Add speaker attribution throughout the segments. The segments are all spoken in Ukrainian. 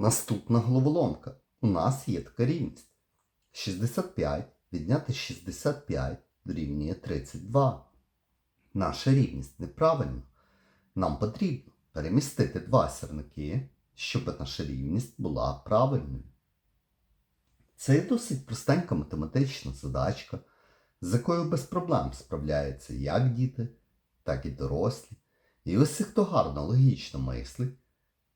Speaker 1: Наступна головоломка. У нас є така рівність. 65 відняти 65 дорівнює 32. Наша рівність неправильна. Нам потрібно перемістити два сірники, щоб наша рівність була правильною. Це є досить простенька математична задачка, з якою без проблем справляються як діти, так і дорослі. І ось хто гарно логічно мислить,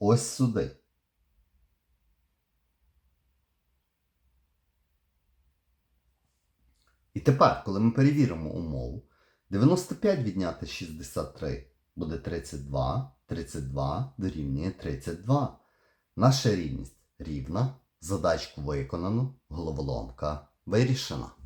Speaker 1: ось сюди. І тепер, коли ми перевіримо умову, 95 відняти 63 буде 32, 32 дорівнює 32. Наша рівність рівна, задачку виконано, головоломка вирішена.